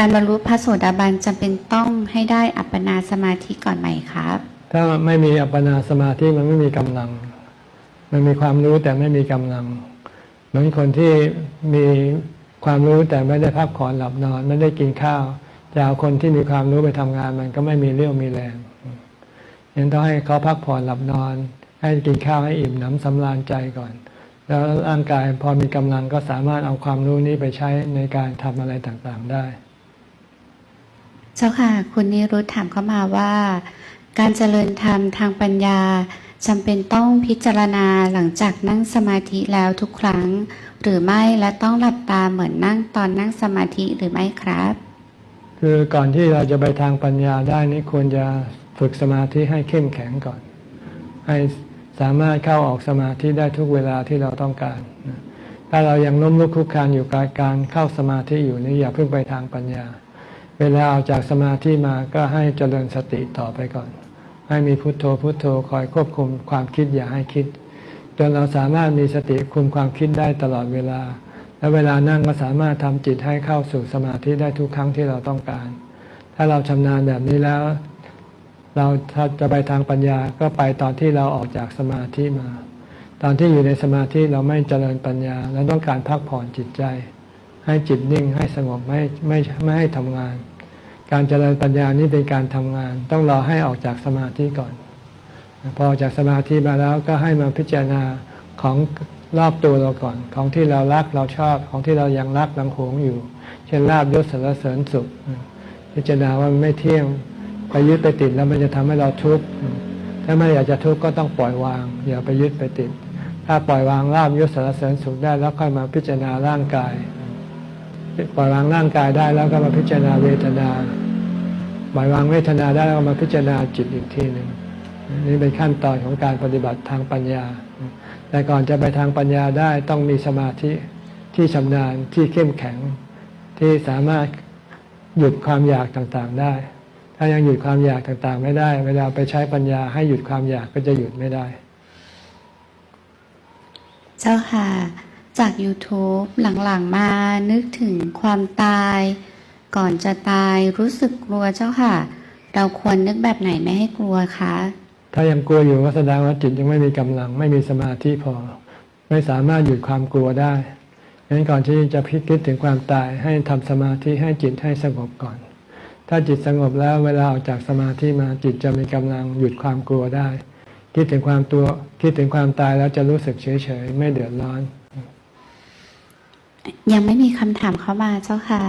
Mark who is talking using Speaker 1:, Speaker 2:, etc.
Speaker 1: การบรรลุพระโสดาบันจำเป็นต้องให้ได้อัปปนาสมาธิก่อนไหมครับ
Speaker 2: ถ้าไม่มีอัปปนาสมาธิมันไม่มีกำลัง มันมีความรู้แต่ไม่มีกำลัง เหมือนคนที่มีความรู้แต่ไม่ได้พักผ่อนหลับนอน ไม่ได้กินข้าวจะเอาคนที่มีความรู้ไปทำงานมันก็ไม่มีเรี่ยวมีแรงยังต้องให้เขาพักผ่อนหลับนอน ให้กินข้าวให้อิ่มหน้ำสำราญใจก่อน แล้วร่างกายพอมีกำลังก็สามารถเอาความรู้นี้ไปใช้ในการทำอะไรต่างๆได้
Speaker 1: เจ้าค่ะ คุณนิรุธถามเข้ามาว่า การเจริญธรรมทางปัญญาจำเป็นต้องพิจารณาหลังจากนั่งสมาธิแล้วทุกครั้ง หรือไม่และต้องหลับตาเหมือนนั่งตอนนั่งสมาธิหรือไม่ครับ
Speaker 2: คือก่อนที่เราจะไปทางปัญญาได้นี่ควรจะฝึกสมาธิให้เข้มแข็งก่อน ให้สามารถเข้าออกสมาธิได้ทุกเวลาที่เราต้องการ ถ้าเรายังล้มลุกคลุกคลานอยู่กับการเข้าสมาธิอยู่นี่อย่าเพิ่งไปทางปัญญา เวลาออกจากสมาธิมาก็ให้เจริญสติต่อไปก่อน ให้มีพุทโธพุทโธคอยควบคุมความคิดอย่าให้คิด จนเราสามารถมีสติคุมความคิดได้ตลอดเวลา และเวลานั่งก็สามารถทำจิตให้เข้าสู่สมาธิได้ทุกครั้งที่เราต้องการ ถ้าเราชำนาญแบบนี้แล้ว เราถ้าจะไปทางปัญญาก็ไปตอนที่เราออกจากสมาธิมา ตอนที่อยู่ในสมาธิเราไม่เจริญปัญญาเราต้องการพักผ่อนจิตใจ ให้จิตนิ่งให้สงบไม่ไม่ไม่ให้ทำงาน การเจริญปัญญานี่เป็นการทำงาน ต้องรอให้ออกจากสมาธิก่อน พอออกจากสมาธิมาแล้วก็ให้มาพิจารณาของรอบตัวเราก่อน ของที่เรารักเราชอบของที่เรายังรักยังหวงอยู่ เช่นลาบยศสรรเสริญสุข พิจารณาว่ามันไม่เที่ยงไปยึดไปติดแล้วมันจะทำให้เราทุกข์ถ้าไม่อยากจะทุกข์ก็ต้องปล่อยวางอย่าไปยึดไปติด ถ้าปล่อยวางลาบยศสรรเสริญสุขได้แล้วค่อยมาพิจารณาร่างกาย ปล่อยวางร่างกายได้แล้วก็มาพิจารณาเวทนาปล่อยวางเวทนาได้แล้วก็มาพิจารณาจิตอีกทีหนึ่งนี่เป็นขั้นตอนของการปฏิบัติทางปัญญา แต่ก่อนจะไปทางปัญญาได้ต้องมีสมาธิที่ชำนาญที่เข้มแข็ง ที่สามารถหยุดความอยากต่างๆได้ ถ้ายังหยุดความอยากต่างๆ ไม่ได้ เวลาไปใช้ปัญญาให้หยุดความอยากก็จะหยุดไม่ได้
Speaker 1: เจ้าค่ะ จาก YouTube หลังๆมานึกถึงความตาย ก่อนจะตายรู้สึกกลัวเจ้าค่ะ เราควรนึกแบบไหนไม่ให้กลัวคะ
Speaker 2: ถ้ายังกลัวอยู่ก็แสดงว่าจิตยังไม่มีกำลัง ไม่มีสมาธิพอ ไม่สามารถหยุดความกลัวได้ดังนั้นก่อนที่จะพิคิดถึงความตายให้ทำสมาธิให้จิตให้สงบก่อน ถ้าจิตสงบแล้วเวลาออกจากสมาธิมาจิตจะมีกำลังหยุดความกลัวได้ คิดถึงความตัวคิดถึงความตายแล้วจะรู้สึกเฉยๆไม่เดือดร้อน
Speaker 1: ยังไม่มีคำถามเข้ามาเจ้าค่ะ